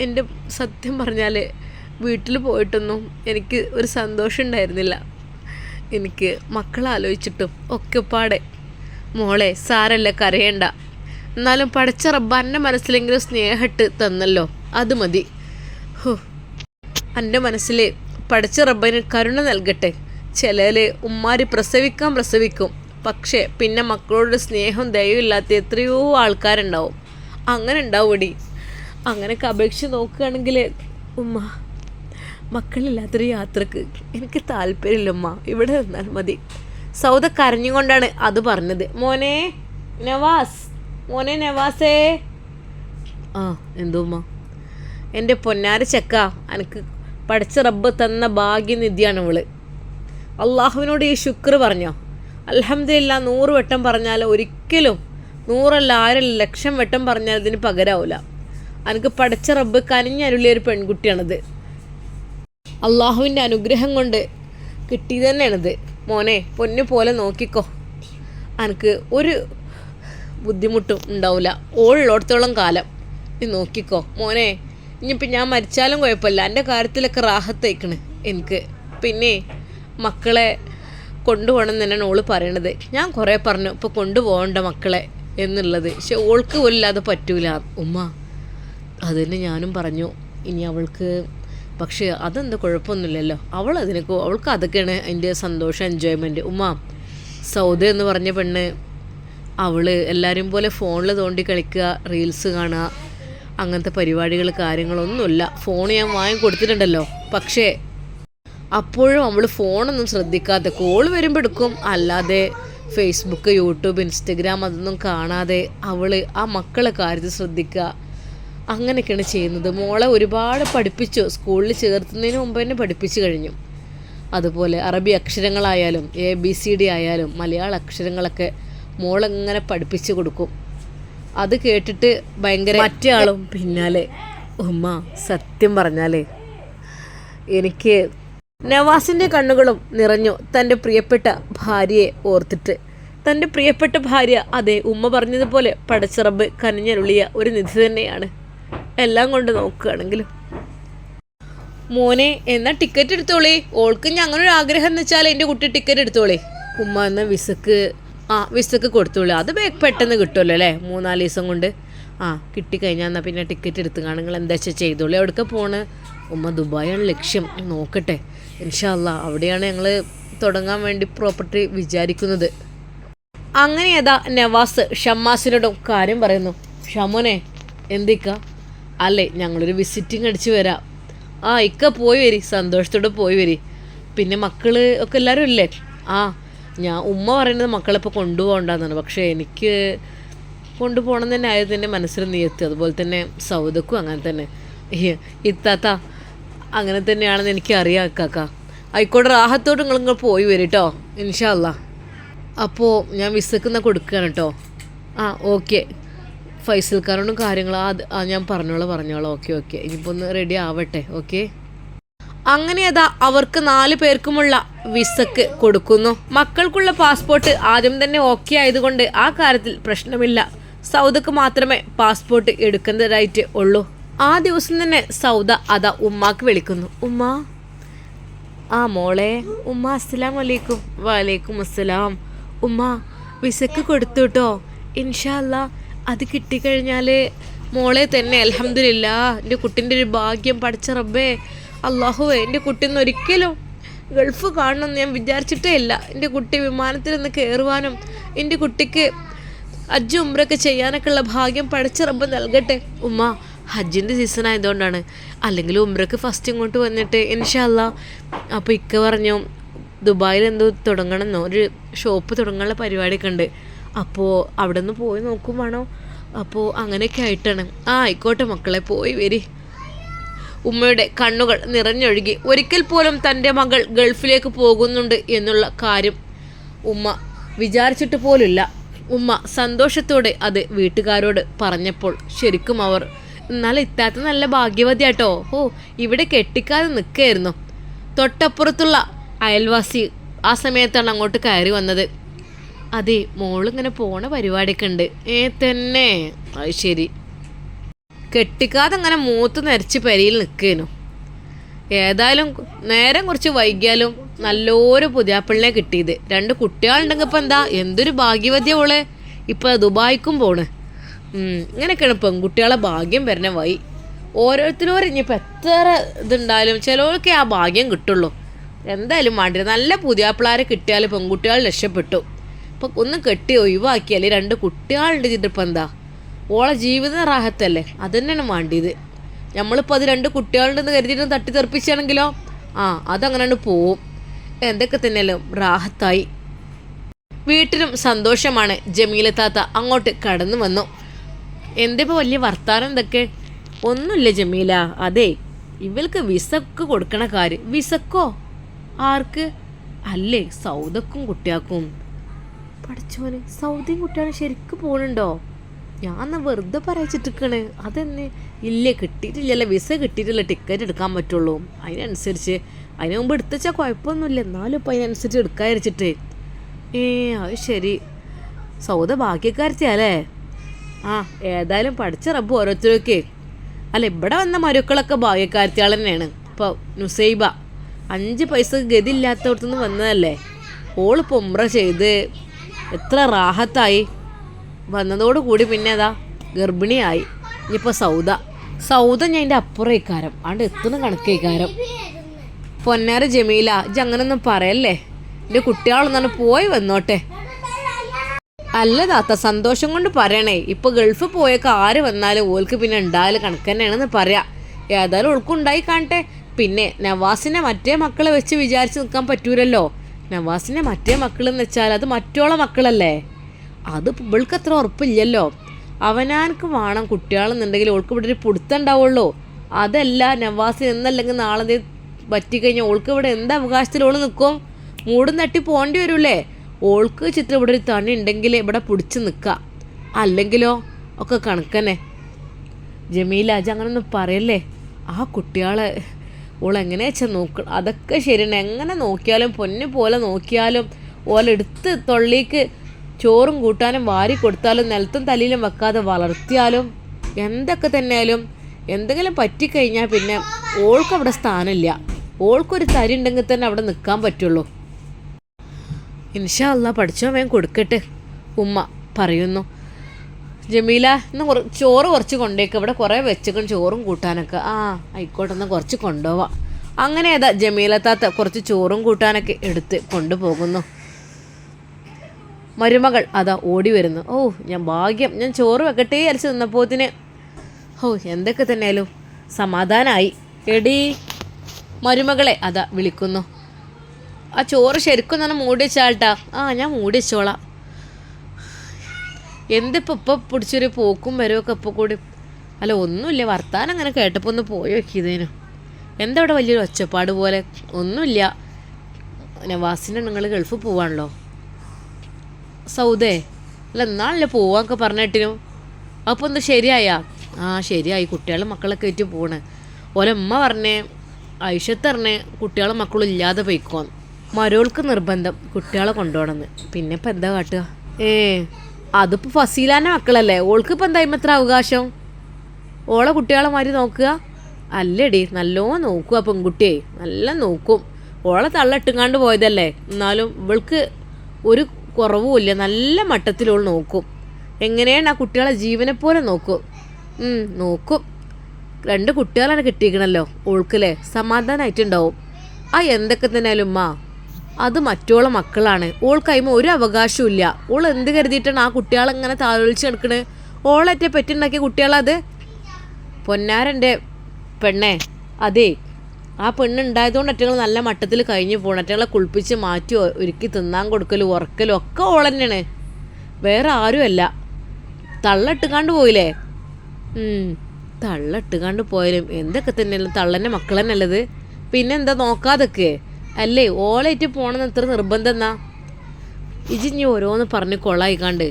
എന്റെ സത്യം പറഞ്ഞാൽ വീട്ടിൽ പോയിട്ടൊന്നും എനിക്ക് ഒരു സന്തോഷം ഉണ്ടായിരുന്നില്ല. എനിക്ക് മക്കളെ ആലോചിച്ചിട്ടും ഒക്കെ പാടെ. മോളെ സാരല്ല കരയണ്ട. എന്നാലും പഠിച്ച റബ്ബാന്റെ മനസ്സിലെങ്കിലും സ്നേഹട്ട് തന്നല്ലോ അത് മതി. ഹോ എന്റെ മനസ്സിൽ പഠിച്ച റബ്ബന് കരുണ നൽകട്ടെ. ചിലർ ഉമ്മാര് പ്രസവിക്കാൻ പ്രസവിക്കും. പക്ഷേ പിന്നെ മക്കളോട് സ്നേഹം ദയവില്ലാത്ത എത്രയോ ആൾക്കാരുണ്ടാവും. അങ്ങനെ ഉണ്ടാവൂടി അങ്ങനെയൊക്കെ അപേക്ഷിച്ച് നോക്കുകയാണെങ്കിൽ ഉമ്മ മക്കളില്ലാത്തൊരു യാത്രയ്ക്ക് എനിക്ക് താല്പര്യമില്ല ഉമ്മ. ഇവിടെ നിന്നാൽ മതി. സൗദ കരഞ്ഞുകൊണ്ടാണ് അത് പറഞ്ഞത്. മോനെ നവാസ് മോനെ നവാസേ. ആ എന്തോ ഉമ്മ. എന്റെ പൊന്നാര ചെക്ക എനിക്ക് പഠിച്ച റബ്ബ് തന്ന ഭാഗ്യനിധിയാണ് ഇവൾ. അള്ളാഹുവിനോട് ഈ ശുക്ർ പറഞ്ഞോ. അലഹമില്ല നൂറ് വട്ടം പറഞ്ഞാൽ ഒരിക്കലും നൂറല്ല ആരല്ല ലക്ഷം വട്ടം പറഞ്ഞാൽ ഇതിന് പകരാവില്ല എനിക്ക് പടച്ച റബ്ബ് കനിഞ്ഞരുളിയ ഒരു പെൺകുട്ടിയാണത്. അള്ളാഹുവിന്റെ അനുഗ്രഹം കൊണ്ട് കിട്ടി തന്നെയാണത്. മോനെ പൊന്നു പോലെ നോക്കിക്കോ. അനക്ക് ഒരു ബുദ്ധിമുട്ടും ഉണ്ടാവില്ല ഓളിലോടത്തോളം കാലം നീ നോക്കിക്കോ. മോനെ ഇനിയിപ്പോൾ ഞാൻ മരിച്ചാലും കുഴപ്പമില്ല. എന്റെ കാര്യത്തിലൊക്കെ റാഹത്തേക്കണ് എനിക്ക്. പിന്നെ മക്കളെ കൊണ്ടുപോകണം തന്നെയാണ് ഓൾ പറയണത്. ഞാൻ കുറേ പറഞ്ഞു ഇപ്പോൾ കൊണ്ടുപോകണ്ട മക്കളെ എന്നുള്ളത്. പക്ഷെ ഓൾക്ക് പോലില്ലാതെ പറ്റൂല. ഉമ്മ. അതിന് ഞാനും പറഞ്ഞു ഇനി അവൾക്ക് പക്ഷേ അതെന്താ കുഴപ്പമൊന്നുമില്ലല്ലോ. അവൾ അതിനെ അവൾക്ക് അതൊക്കെയാണ് അതിന്റെ സന്തോഷം എൻജോയ്മെന്റ് ഉമ്മ സൗദ എന്ന് പറഞ്ഞ പെണ്ണ് അവൾ എല്ലാവരും പോലെ ഫോണിൽ തോണ്ടി കളിക്കുക റീൽസ് കാണുക അങ്ങനത്തെ പരിപാടികൾ കാര്യങ്ങളൊന്നുമില്ല. ഫോൺ ഞാൻ വാങ്ങി കൊടുത്തിട്ടുണ്ടല്ലോ. പക്ഷേ അപ്പോഴും അവൾ ഫോണൊന്നും ശ്രദ്ധിക്കാതെ കോൾ വരുമ്പോൾ എടുക്കും. അല്ലാതെ ഫേസ്ബുക്ക് യൂട്യൂബ് ഇൻസ്റ്റഗ്രാം അതൊന്നും കാണാതെ അവൾ ആ മക്കളെ കാര്യത്തിൽ ശ്രദ്ധിക്കുക. അങ്ങനെയൊക്കെയാണ് ചെയ്യുന്നത്. മോളെ ഒരുപാട് പഠിപ്പിച്ചു. സ്കൂളിൽ ചേർത്തുന്നതിന് മുമ്പ് തന്നെ പഠിപ്പിച്ചു കഴിഞ്ഞു. അതുപോലെ അറബി അക്ഷരങ്ങളായാലും എ ബി സി ഡി ആയാലും മലയാള അക്ഷരങ്ങളൊക്കെ മോളെങ്ങനെ പഠിപ്പിച്ചു കൊടുക്കും. അത് കേട്ടിട്ട് ഭയങ്കര മറ്റേ ആളും പിന്നാലെ ഉമ്മ സത്യം പറഞ്ഞാലേ എനിക്ക് നവാസിന്റെ കണ്ണുകളും നിറഞ്ഞു തന്റെ പ്രിയപ്പെട്ട ഭാര്യയെ ഓർത്തിട്ട്. തന്റെ പ്രിയപ്പെട്ട ഭാര്യ അതെ ഉമ്മ പറഞ്ഞതുപോലെ പടച്ചിറബ് കനിഞ്ഞരുളിയ ഒരു നിധി തന്നെയാണ്. എല്ലാം കൊണ്ട് നോക്കുകയാണെങ്കിലും. മോനെ എന്നാ ടിക്കറ്റ് എടുത്തോളേ. ഓൾക്ക് ഞങ്ങളൊരു ആഗ്രഹം എന്ന് വെച്ചാൽ എന്റെ കുട്ടി ടിക്കറ്റ് എടുത്തോളേ. ഉമ്മ എന്ന വിസക്ക് ആ വിസക്ക് കൊടുത്തോളൂ. അത് പെട്ടെന്ന് കിട്ടുമല്ലോ അല്ലേ? മൂന്നാൽ ദിവസം കൊണ്ട്. ആ കിട്ടിക്കഴിഞ്ഞാൽ എന്നാൽ പിന്നെ ടിക്കറ്റ് എടുത്ത് കാണുങ്ങൾ എന്താ വെച്ചാൽ ചെയ്തോളൂ. എവിടേക്ക് പോണ്? ഉമ്മ ദുബായാണ് ലക്ഷ്യം. നോക്കട്ടെ. ഇൻഷാല്ല അവിടെയാണ് ഞങ്ങൾ തുടങ്ങാൻ വേണ്ടി പ്രോപ്പർട്ടി വിചാരിക്കുന്നത്. അങ്ങനെ ഏതാ നവാസ് ഷമ്മാസിനോടും കാര്യം പറയുന്നു. ഷമോനെ എന്തിക്ക? അല്ലേ ഞങ്ങളൊരു വിസിറ്റിംഗ് അടിച്ച് വരാം. ആ ഇക്ക പോയി വരി സന്തോഷത്തോടെ പോയി വരി. പിന്നെ മക്കൾ ഒക്കെ എല്ലാവരും ഇല്ലേ? ആ ഞാൻ ഉമ്മ പറയുന്നത് മക്കളെ ഇപ്പോൾ കൊണ്ടുപോകണ്ടെന്നാണ്. പക്ഷേ എനിക്ക് കൊണ്ടുപോകണം തന്നെ ആയത് തന്നെ മനസ്സിൽ നീയത്തി. അതുപോലെ തന്നെ സൗദക്കും അങ്ങനെ തന്നെ. ഇത്താത്ത അങ്ങനെ തന്നെയാണെന്ന് എനിക്ക് അറിയാം കാക്ക ആയിക്കോട്ടെ റാഹത്തോട്ട് നിങ്ങൾ നിങ്ങൾ പോയി വരും കേട്ടോ ഇൻഷാല്ല അപ്പോൾ ഞാൻ വിസക്കുന്ന കൊടുക്കുകയാണ് കേട്ടോ ആ ഓക്കെ. ഫൈസൽക്കാരോടും ആ ഞാൻ പറഞ്ഞോളാം പറഞ്ഞോളാം. ഓക്കെ ഓക്കെ ഇനിയിപ്പോൾ ഒന്ന് റെഡി ആവട്ടെ ഓക്കെ അങ്ങനെ അതാ അവർക്ക് നാല് പേർക്കുമുള്ള വിസക്ക് കൊടുക്കുന്നു. മക്കൾക്കുള്ള പാസ്പോർട്ട് ആദ്യം തന്നെ ഓക്കെ ആയതുകൊണ്ട് ആ കാര്യത്തിൽ പ്രശ്നമില്ല. സൗദക്ക് മാത്രമേ പാസ്പോർട്ട് എടുക്കുന്നതായിട്ട് ഉള്ളൂ. ആ ദിവസം തന്നെ സൗദ അതാ ഉമ്മാക്ക് വിളിക്കുന്നു. ഉമ്മ ആ മോളെ ഉമ്മ അസ്സലാം വലൈക്കും വലൈക്കും അസ്സലാം. ഉമ്മ വിസക്ക് കൊടുത്തു കേട്ടോ ഇൻഷാല്ല അത് കിട്ടിക്കഴിഞ്ഞാൽ മോളെ തന്നെ അലഹമില്ല എന്റെ കുട്ടിന്റെ ഒരു ഭാഗ്യം പഠിച്ച റബ്ബേ അള്ളാഹുവേ എന്റെ കുട്ടിന്ന് ഒരിക്കലും ഗൾഫ് കാണണമെന്ന് ഞാൻ വിചാരിച്ചിട്ടേ ഇല്ല. എന്റെ കുട്ടി വിമാനത്തിൽ നിന്ന് കയറുവാനും എന്റെ കുട്ടിക്ക് ഹജ്ജ് ഉമ്രൊക്കെ ചെയ്യാനൊക്കെ ഉള്ള ഭാഗ്യം പഠിച്ച റബ്ബ് നൽകട്ടെ. ഉമ്മ ഹജ്ജിന്റെ സീസൺ ആയതുകൊണ്ടാണ്. അല്ലെങ്കിൽ ഉമ്രക്ക് ഫസ്റ്റ് ഇങ്ങോട്ട് വന്നിട്ട് ഇൻഷല്ല അപ്പോൾ ഇക്ക പറഞ്ഞു ദുബായിൽ എന്തോ തുടങ്ങണമെന്നോ ഒരു ഷോപ്പ് തുടങ്ങാനുള്ള പരിപാടിയൊക്കെ ഉണ്ട്. അപ്പോൾ അവിടെ നിന്ന് പോയി നോക്കും വേണോ. അപ്പോൾ അങ്ങനെയൊക്കെ ആയിട്ടാണ്. ആ ആയിക്കോട്ടെ മക്കളെ പോയി വരി. ഉമ്മയുടെ കണ്ണുകൾ നിറഞ്ഞൊഴുകി. ഒരിക്കൽ പോലും തന്റെ മകൾ ഗൾഫിലേക്ക് പോകുന്നുണ്ട് എന്നുള്ള കാര്യം ഉമ്മ വിചാരിച്ചിട്ട് പോലില്ല ഉമ്മ സന്തോഷത്തോടെ അത് വീട്ടുകാരോട് പറഞ്ഞപ്പോൾ ശരിക്കും അവർ എന്നാൽ ഇത്താത്ത നല്ല ഭാഗ്യവതിയാട്ടോ. ഓ ഇവിടെ കെട്ടിക്കാതെ നിൽക്കായിരുന്നു. തൊട്ടപ്പുറത്തുള്ള അയൽവാസി ആ സമയത്താണ് അങ്ങോട്ട് കയറി വന്നത്. അതെ മോളിങ്ങനെ പോണ പരിപാടിയൊക്കെ ഉണ്ട് ഏ തന്നെ. അത് ശരി. കെട്ടിക്കാതെ അങ്ങനെ മൂത്ത് നരച്ച് പരിയിൽ നിൽക്കേനു ഏതായാലും നേരം കുറച്ച് വൈകിയാലും നല്ലൊരു പുതിയാപ്പിളിനെ കിട്ടിയത്. രണ്ട് കുട്ടികളുണ്ടെങ്കിൽ ഇപ്പം എന്താ? എന്തൊരു ഭാഗ്യവതിയ ഓൾ. ഇപ്പം ദുബായിക്കും പോണ്. ഇങ്ങനെയൊക്കെയാണ് പെൺകുട്ടികളെ ഭാഗ്യം വരണ വഴി. ഓരോരുത്തരോരും ഇനിയിപ്പോൾ എത്ര ഇതുണ്ടായാലും ചിലവർക്കേ ആ ഭാഗ്യം കിട്ടുള്ളൂ. എന്തായാലും വേണ്ടി നല്ല പുതിയാപ്പിളാരെ കിട്ടിയാൽ പെൺകുട്ടികൾ രക്ഷപ്പെട്ടു. ഇപ്പം ഒന്ന് കെട്ടി ഒഴിവാക്കിയാൽ രണ്ട് കുട്ടികളുണ്ട് ഇതിപ്പോൾ എന്താ? ഓളെ ജീവിതം റാഹത്തല്ലേ? അതന്നെയാണ് വേണ്ടിയത് നമ്മളിപ്പോൾ അത് രണ്ട് കുട്ടികളുണ്ടെന്ന് കരുതിയിട്ട് തട്ടി തെറിപ്പിച്ചാണെങ്കിലോ? ആ അതങ്ങനെ പോവും. എന്തൊക്കെ തന്നെയല്ലോ റാഹത്തായി. വീട്ടിലും സന്തോഷമാണ്. ജമീല താത്ത അങ്ങോട്ട് കടന്നു വന്നു. എന്തിപ്പോൾ വലിയ വർത്താനം എന്തൊക്കെ ഒന്നുമില്ല ജമീല. അതെ ഇവൾക്ക് വിസക്ക് കൊടുക്കണ കാര്യം. വിസക്കോ? ആർക്ക്? അല്ലേ സൗദക്കും കുട്ടിയാക്കും. പഠിച്ചോന് സൗദി കുട്ടിയാണ് ശരിക്കും പോണുണ്ടോ? ഞാൻ എന്നാ വെറുതെ പറയിച്ചിട്ടിരിക്കണ്. അതെന്നെ ഇല്ലേ കിട്ടിയിട്ടില്ല വിസ കിട്ടിയിട്ടില്ല. ടിക്കറ്റ് എടുക്കാൻ പറ്റുള്ളൂ. അതിനനുസരിച്ച്. അതിന് മുമ്പ് എടുത്തുവെച്ചാൽ കുഴപ്പമൊന്നുമില്ല. എന്നാലും ഇപ്പം അതിനനുസരിച്ച് എടുക്കാതിരിച്ചിട്ട് ഏ അത് ശരി. സൗദ ഭാഗ്യക്കാരത്തിയല്ലേ ആ ഏതായാലും പഠിച്ച റബ്ബ് ഓരോരുത്തരൊക്കെ. അല്ല ഇവിടെ വന്ന മരുക്കളൊക്കെ ഭാഗ്യക്കാരത്തിയാൾ തന്നെയാണ്. ഇപ്പോൾ നുസൈബ അഞ്ച് പൈസ ഗതി ഇല്ലാത്തടത്തുനിന്ന് വന്നതല്ലേ? ഓൾ പൊമ്പ്ര ചെയ്ത് എത്ര റാഹത്തായി. വന്നതോടുകൂടി പിന്നെ അതാ ഗർഭിണിയായി. ഇനിയിപ്പോൾ സൗദ. സൗദ ഞാൻ എന്റെ അപ്പുറം ആണ്ട് എത്തുന്ന കണക്കേക്കാരം. പൊന്നാര ജമീല ഇജ് അങ്ങനൊന്നും പറയല്ലേ? എന്റെ കുട്ടികളൊന്നാണ് പോയി വന്നോട്ടെ. അല്ല താത്ത സന്തോഷം കൊണ്ട് പറയണേ. ഇപ്പൊ ഗൾഫ് പോയൊക്കെ ആര് വന്നാലും ഓൾക്ക് പിന്നെ ഉണ്ടായാലും കണക്ക് തന്നെയാണെന്ന് പറയാം. ഏതായാലും ഓൾക്കുണ്ടായി കാണട്ടെ. പിന്നെ നവാസിനെ മറ്റേ മക്കളെ വെച്ച് വിചാരിച്ച് നിൽക്കാൻ പറ്റൂലല്ലോ. നവാസിനെ മറ്റേ മക്കളെന്ന് വെച്ചാൽ അത് മറ്റോളെ മക്കളല്ലേ? അത് ഇവൾക്ക് അത്ര ഉറപ്പില്ലല്ലോ. അവനാൻക്ക് വേണം കുട്ടികളെന്നുണ്ടെങ്കിൽ ഓൾക്ക് ഇവിടെ ഒരു പിടുത്തുണ്ടാവുള്ളൂ അതല്ല നവാസ് എന്നല്ലെങ്കിൽ നാളെ പറ്റിക്കഴിഞ്ഞാൽ ഓൾക്ക് ഇവിടെ എന്ത് അവകാശത്തിൽ ഓൾ നിൽക്കും മൂടും തട്ടി പോകേണ്ടി വരൂലേ ഓൾക്ക് ചിത്രം ഇവിടെ ഒരു തണി ഉണ്ടെങ്കിൽ ഇവിടെ പിടിച്ച് നിൽക്കുക അല്ലെങ്കിലോ ഒക്കെ കണക്കന്നെ. ജമീലാജ് അങ്ങനെ അങ്ങനൊന്നും പറയല്ലേ? ആ കുട്ടികളെ ഓൾ എങ്ങനെ വെച്ചാൽ നോക്ക അതൊക്കെ ശരിയാണ് എങ്ങനെ നോക്കിയാലും പൊന്നു പോലെ നോക്കിയാലും ഓലെടുത്ത് തൊള്ളിക്ക് ചോറും കൂട്ടാനും വാരി കൊടുത്താലും നിലത്തും തലയിലും വെക്കാതെ വളർത്തിയാലും എന്തൊക്കെ തന്നെയാലും എന്തെങ്കിലും പറ്റിക്കഴിഞ്ഞാൽ പിന്നെ ഓൾക്ക് അവിടെ സ്ഥാനമില്ല. ഓൾക്കൊരു തരി ഉണ്ടെങ്കിൽ തന്നെ അവിടെ നിൽക്കാൻ പറ്റുള്ളൂ. ഇൻഷാ അല്ലാ പഠിച്ചോ വേഗം കൊടുക്കട്ടെ ഉമ്മ പറയുന്നു. ജമീല ഇന്ന് ചോറ് കുറച്ച് കൊണ്ടേക്ക്. ഇവിടെ കുറേ വെച്ചേക്കണം ചോറും കൂട്ടാനൊക്കെ. ആ ആയിക്കോട്ടെ എന്നാൽ കുറച്ച് കൊണ്ടുപോവാം. അങ്ങനെ ഏതാ ജമീല താത്ത കുറച്ച് ചോറും കൂട്ടാനൊക്കെ എടുത്ത് കൊണ്ടുപോകുന്നു. മരുമകൾ അതാ ഓടി വരുന്നു. ഓ ഞാൻ ഭാഗ്യം ഞാൻ ചോറ് വെക്കട്ടെ അരച്ച് നിന്നപ്പോത്തിന്. ഓ എന്തൊക്കെ തന്നെയാലും സമാധാനമായി എടി മരുമകളെ അതാ വിളിക്കുന്നു. ആ ചോറ് ശരിക്കും തന്നെ മൂടി വെച്ചാൾട്ടാ ആ ഞാൻ മൂടി വെച്ചോളാം. എന്തിപ്പോൾ ഇപ്പം പിടിച്ചൊരു പോക്കും വരവൊക്കെ ഇപ്പോൾ കൂടി? അല്ല ഒന്നുമില്ല. വർത്താനം അങ്ങനെ കേട്ടപ്പോൾ ഒന്ന് പോയി നോക്കിയതേനു. എന്താ ഇവിടെ വലിയൊരു ഒച്ചപ്പാട് പോലെ? ഒന്നുമില്ല. നവാസിന്റെ നിങ്ങൾ ഗൾഫ് പോവാണല്ലോ. സൗദേ അല്ല എന്നാണല്ലേ പോവാന്നൊക്കെ പറഞ്ഞിട്ടിനു. അപ്പോൾ എന്താ ശരിയായാ? ആ ശരിയായി. കുട്ടികളും മക്കളൊക്കെ ആയിട്ട് പോണേ. ഒരമ്മ പറഞ്ഞേ ഐഷത്ത് പറഞ്ഞേ കുട്ടികളും മക്കളും ഇല്ലാതെ പോയിക്കോന്ന്. മരോൾക്ക് നിർബന്ധം കുട്ടികളെ കൊണ്ടുപോകണമെന്ന്. പിന്നെ ഇപ്പം എന്താ കാട്ടുക? ഏ അതിപ്പോൾ ഫസീലാന്റെ മക്കളല്ലേ? ഓൾക്ക് ഇപ്പം എന്താ എത്ര അവകാശം? ഓളെ കുട്ടികളെ മാതിരി നോക്കുക? അല്ലടി നല്ലോണം നോക്കുക പെൺകുട്ടിയെ. നല്ല നോക്കും. ഓളെ തള്ളിട്ടുങ്ങാണ്ട് പോയതല്ലേ? എന്നാലും ഇവൾക്ക് ഒരു കുറവുമില്ല നല്ല മട്ടത്തിൽ ഓൾ നോക്കും. എങ്ങനെയാണ് ആ കുട്ടികളെ ജീവനെ പോലെ നോക്കും? നോക്കും. രണ്ട് കുട്ടികളാണ് കിട്ടിയിരിക്കണല്ലോ ഓൾക്കല്ലേ? സമാധാനമായിട്ടുണ്ടാവും ആ എന്തൊക്കെ തന്നെയാലും ഉമ്മ? അത് മറ്റോളെ മക്കളാണ്. ഓൾ ഓൾക്കൈമ ഒരു അവകാശവും ഇല്ല. ഓൾ എന്ത് കരുതിയിട്ടാണ് ആ കുട്ടികളെങ്ങനെ താലോലിച്ച് കിടക്കണ് ഓളറ്റ പെറ്റുണ്ടാക്കിയ കുട്ടികളത് പൊന്നാരന്റെ പെണ്ണെ അതെ ആ പെണ്ണുണ്ടായതുകൊണ്ട് അറ്റങ്ങൾ നല്ല മട്ടത്തിൽ കഴിഞ്ഞു പോകണം അറ്റങ്ങളെ കുളിപ്പിച്ച് മാറ്റി ഒരുക്കി തിന്നാൻ കൊടുക്കലും ഉറക്കലും ഒക്കെ ഓൾ വേറെ ആരുമല്ല തള്ളിട്ടുകാണ്ട് പോയില്ലേ? തള്ളട്ടുകാണ്ട് പോയാലും എന്തൊക്കെ തന്നെയല്ല തള്ളന്റെ ഉള്ളത് പിന്നെന്താ നോക്കാതൊക്കെ? അല്ലേ? ഓളേറ്റ് പോകണമെന്ന് എത്ര നിർബന്ധം എന്നാ? ഇജിഞ്ഞി ഓരോന്ന് പറഞ്ഞ് കൊള്ളായിക്കാണ്ട്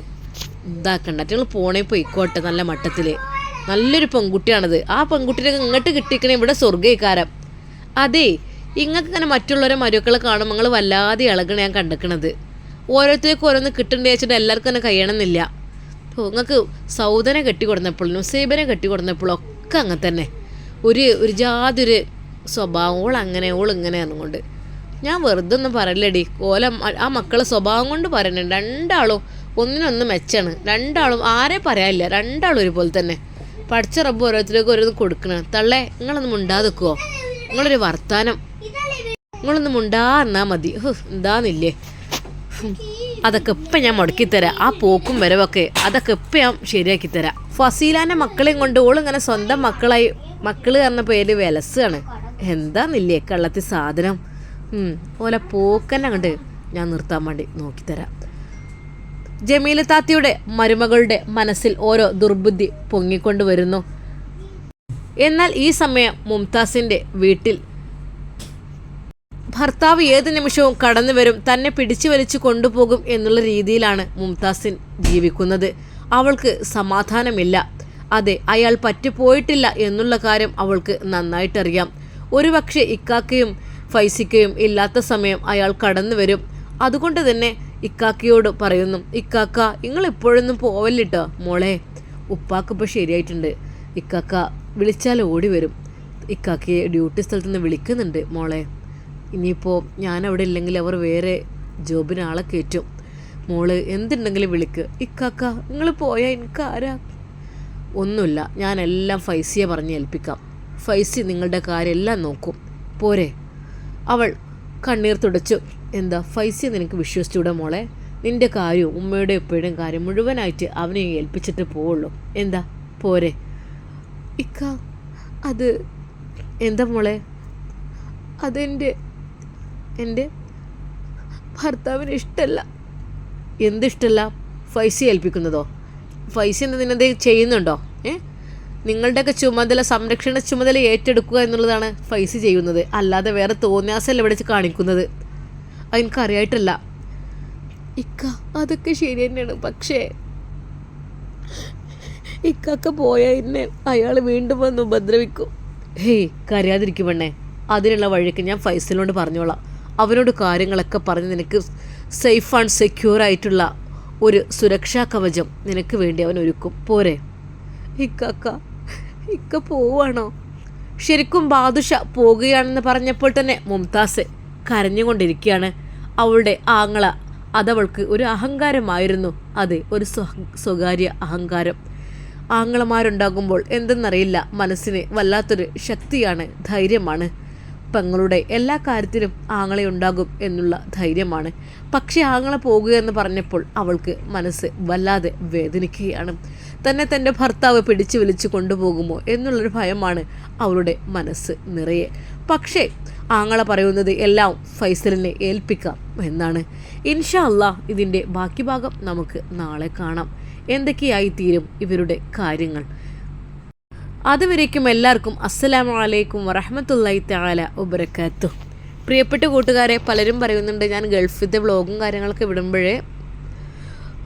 ഇതാക്കണ്ട. ഞങ്ങൾ പോണേ പോയിക്കോട്ടെ നല്ല മട്ടത്തിൽ നല്ലൊരു പെൺകുട്ടിയാണത്. ആ പെൺകുട്ടിനെ ഇങ്ങോട്ട് കിട്ടിക്കണേ ഇവിടെ സ്വർഗീകാരം അതെ ഇങ്ങൾക്ക് ഇങ്ങനെ മറ്റുള്ളവരെ മരുക്കളെ കാണുമ്പോൾ നിങ്ങൾ വല്ലാതെ ഇളകണ ഞാൻ കണ്ടിക്കണത്. ഓരോരുത്തർക്കും ഓരോന്ന് കിട്ടണ്ടേ വെച്ചിട്ട് എല്ലാവർക്കും തന്നെ കഴിയണമെന്നില്ല നിങ്ങൾക്ക് സൗദനെ കെട്ടി കൊടുന്നപ്പോഴും നുസൈബനെ കെട്ടി കൊടുന്നപ്പോഴും ഒക്കെ അങ്ങനെ തന്നെ. ഒരു ഒരു ജാതി ഒരു സ്വഭാവം. ഓൾ അങ്ങനെ ഓൾ ഇങ്ങനെ പറഞ്ഞുകൊണ്ട്. ഞാൻ വെറുതെ ഒന്നും പറയലടി ഓല ആ മക്കളെ സ്വഭാവം കൊണ്ട് പറയണേ രണ്ടാളും ഒന്നിനൊന്ന് മെച്ചാണ്. രണ്ടാളും ആരെ പറയാനില്ല. രണ്ടാളും ഒരുപോലെ തന്നെ. പഠിച്ച റബ്ബ് ഓരോരുത്തർക്കും ഓരോന്ന് കൊടുക്കണ. തള്ളേ നിങ്ങളൊന്നും മുണ്ടാതെക്കുവോ? നിങ്ങളൊരു വർത്താനം. നിങ്ങളൊന്നും മുണ്ടാ എന്നാ മതി. എന്താന്നില്ലേ? അതൊക്കെ ഇപ്പം ഞാൻ മുടക്കി തരാം ആ പോക്കും വരവൊക്കെ അതൊക്കെ ഇപ്പം ഞാൻ ശരിയാക്കി തരാം ഫസീലാന്റെ മക്കളെയും കൊണ്ട് ഓളിങ്ങനെ സ്വന്തം മക്കളായി മക്കൾ പറഞ്ഞ പേര് വിലസാണ് എന്താന്നില്ലേ കള്ളത്തി സാധനം? ഓലെ പോക്കന്നെ കണ്ട് ഞാൻ നിർത്താൻ വേണ്ടി നോക്കിത്തരാം. ജമീല താത്തിയുടെ മരുമകളുടെ മനസ്സിൽ ഓരോ ദുർബുദ്ധി പൊങ്ങിക്കൊണ്ട് വരുന്നു. എന്നാൽ ഈ സമയം മുംതാസിന്റെ വീട്ടിൽ ഭർത്താവ് ഏത് നിമിഷവും കടന്നു വരും തന്നെ പിടിച്ചു വലിച്ചു കൊണ്ടുപോകും എന്നുള്ള രീതിയിലാണ് മുംതാസിൻ ജീവിക്കുന്നത്. അവൾക്ക് സമാധാനമില്ല. അതെ അയാൾ പറ്റിപ്പോയിട്ടില്ല എന്നുള്ള കാര്യം അവൾക്ക് നന്നായിട്ടറിയാം. ഒരുപക്ഷെ ഇക്കാക്കയും ഫൈസിക്കയും ഇല്ലാത്ത സമയം അയാൾ കടന്നു വരും. അതുകൊണ്ട് തന്നെ ഇക്കാക്കയോട് പറയുന്നു ഇക്കാക്ക നിങ്ങൾ എപ്പോഴൊന്നും പോവല്ലിട്ടോ മോളെ? ഉപ്പാക്ക് ഇപ്പോൾ ശരിയായിട്ടുണ്ട്. ഇക്കാക്ക വിളിച്ചാൽ ഓടി വരും. ഇക്കാക്കയെ ഡ്യൂട്ടി സ്ഥലത്ത് നിന്ന് വിളിക്കുന്നുണ്ട് മോളെ. ഇനിയിപ്പോൾ ഞാൻ അവിടെ ഇല്ലെങ്കിൽ അവർ വേറെ ജോബിന് ആളെ കയറ്റും. മോൾ എന്തുണ്ടെങ്കിലും വിളിക്ക്. ഇക്കാക്ക നിങ്ങൾ പോയാൽ എനിക്ക് ആരാ? ഒന്നുമില്ല ഞാനെല്ലാം ഫൈസിയെ പറഞ്ഞ് ഏൽപ്പിക്കാം. ഫൈസി നിങ്ങളുടെ കാര്യം എല്ലാം നോക്കും. പോരെ. അവൾ കണ്ണീർ തുടച്ചു. എന്താ ഫൈസി നിനക്ക് വിശ്വസിച്ചൂടെ മോളെ? നിന്റെ കാര്യവും ഉമ്മയുടെ എപ്പോഴും കാര്യം മുഴുവനായിട്ട് അവനെ ഏൽപ്പിച്ചിട്ട് പോവുള്ളൂ. എന്താ പോരെ? ഇക്ക അത് എന്താ മോളെ? അതെന്റെ എന്റെ ഭർത്താവിന് ഇഷ്ടമല്ല എന്തിഷ്ടമല്ല ഫൈസി ഏൽപ്പിക്കുന്നതോ? ഫൈസി എന്നതിനെന്ത് ചെയ്യുന്നുണ്ടോ? ഏ? നിങ്ങളുടെയൊക്കെ ചുമതല സംരക്ഷണ ചുമതല ഏറ്റെടുക്കുക എന്നുള്ളതാണ് ഫൈസ് ചെയ്യുന്നത്. അല്ലാതെ വേറെ തോന്നിയാസല്ല ഇവിടെ വെച്ച് കാണിക്കുന്നത്. അതെനിക്കറിയായിട്ടല്ല ഇക്ക അതൊക്കെ ശരി തന്നെയാണ്. പക്ഷേ ഇക്കൊക്കെ പോയാൽ എന്നെ അയാൾ വീണ്ടും വന്ന് ഉപദ്രവിക്കും. ഹേയ് കരയാതിരിക്കും പെണ്ണേ. അതിനുള്ള വഴിക്ക് ഞാൻ ഫൈസലിനോട് പറഞ്ഞോളാം. അവനോട് കാര്യങ്ങളൊക്കെ പറഞ്ഞ് നിനക്ക് സേഫ് ആൻഡ് സെക്യൂർ ആയിട്ടുള്ള ഒരു സുരക്ഷാ കവചം നിനക്ക് വേണ്ടി അവൻ ഒരുക്കും. പോരെ. ഇക്കാക്ക ഇക്ക പോവാണോ? ശരിക്കും ബാദുഷ പോകുകയാണെന്ന് പറഞ്ഞപ്പോൾ തന്നെ മുംതാസ് കരഞ്ഞുകൊണ്ടിരിക്കുകയാണ്. അവളുടെ ആങ്ങള അതവൾക്ക് ഒരു അഹങ്കാരമായിരുന്നു. അതെ ഒരു സ്വ- സ്വകാര്യ അഹങ്കാരം. ആങ്ങളമാരുണ്ടാകുമ്പോൾ എന്തെന്നറിയില്ല മനസ്സിന് വല്ലാത്തൊരു ശക്തിയാണ് ധൈര്യമാണ്. പെങ്ങളുടെ എല്ലാ കാര്യത്തിലും ആങ്ങളെ ഉണ്ടാകും എന്നുള്ള ധൈര്യമാണ്. പക്ഷേ ആങ്ങളെ പോകുക എന്ന് പറഞ്ഞപ്പോൾ അവൾക്ക് മനസ്സ് വല്ലാതെ വേദനിക്കുകയാണ്. തന്നെ തന്റെ ഭർത്താവ് പിടിച്ചു വലിച്ചു കൊണ്ടുപോകുമോ എന്നുള്ളൊരു ഭയമാണ് അവളുടെ മനസ്സ് നിറയെ. പക്ഷേ ആങ്ങളെ പറയുന്നത് എല്ലാം ഫൈസലിനെ ഏൽപ്പിക്കാം എന്നാണ്. ഇൻഷാ അല്ലാ ഇതിന്റെ ബാക്കി ഭാഗം നമുക്ക് നാളെ കാണാം. എന്തൊക്കെയായി തീരും ഇവരുടെ കാര്യങ്ങൾ. അതുവരേക്കും എല്ലാവർക്കും അസ്സലാമു അലൈക്കും വറഹമത്തല്ലായി താല ഉബരക്കാത്തു പ്രിയപ്പെട്ട കൂട്ടുകാരെ പലരും പറയുന്നുണ്ട് ഞാൻ ഗൾഫിലത്തെ വ്ളോഗും കാര്യങ്ങളൊക്കെ വിടുമ്പോഴേ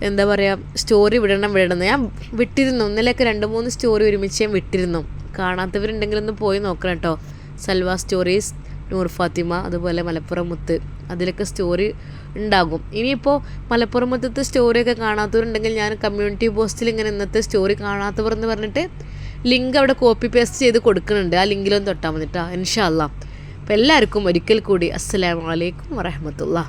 എന്താ പറയുക സ്റ്റോറി വിടണം വിടണം. ഞാൻ വിട്ടിരുന്നു. ഇന്നലെയൊക്കെ രണ്ട് മൂന്ന് സ്റ്റോറി ഒരുമിച്ച് ഞാൻ വിട്ടിരുന്നു. കാണാത്തവരുണ്ടെങ്കിൽ ഒന്ന് പോയി നോക്കണം കേട്ടോ. സൽവാ സ്റ്റോറീസ് നൂർ ഫാത്തിമ അതുപോലെ മലപ്പുറം മുത്ത് അതിലൊക്കെ സ്റ്റോറി ഉണ്ടാകും. ഇനിയിപ്പോൾ മലപ്പുറം മുത്തത്തെ സ്റ്റോറിയൊക്കെ കാണാത്തവരുണ്ടെങ്കിൽ ഞാൻ കമ്മ്യൂണിറ്റി പോസ്റ്റിൽ ഇങ്ങനെ ഇന്നത്തെ സ്റ്റോറി കാണാത്തവർ എന്ന് പറഞ്ഞിട്ട് ലിങ്ക് അവിടെ കോപ്പി പേസ്റ്റ് ചെയ്ത് കൊടുക്കുന്നുണ്ട്. ആ ലിങ്കിലൊന്ന് തൊട്ടാൽ മതിട്ടാ ഇൻഷാല്ല അപ്പോൾ എല്ലാവർക്കും ഒരിക്കൽ കൂടി അസ്സലാമലൈക്കും വറഹമത്തുള്ള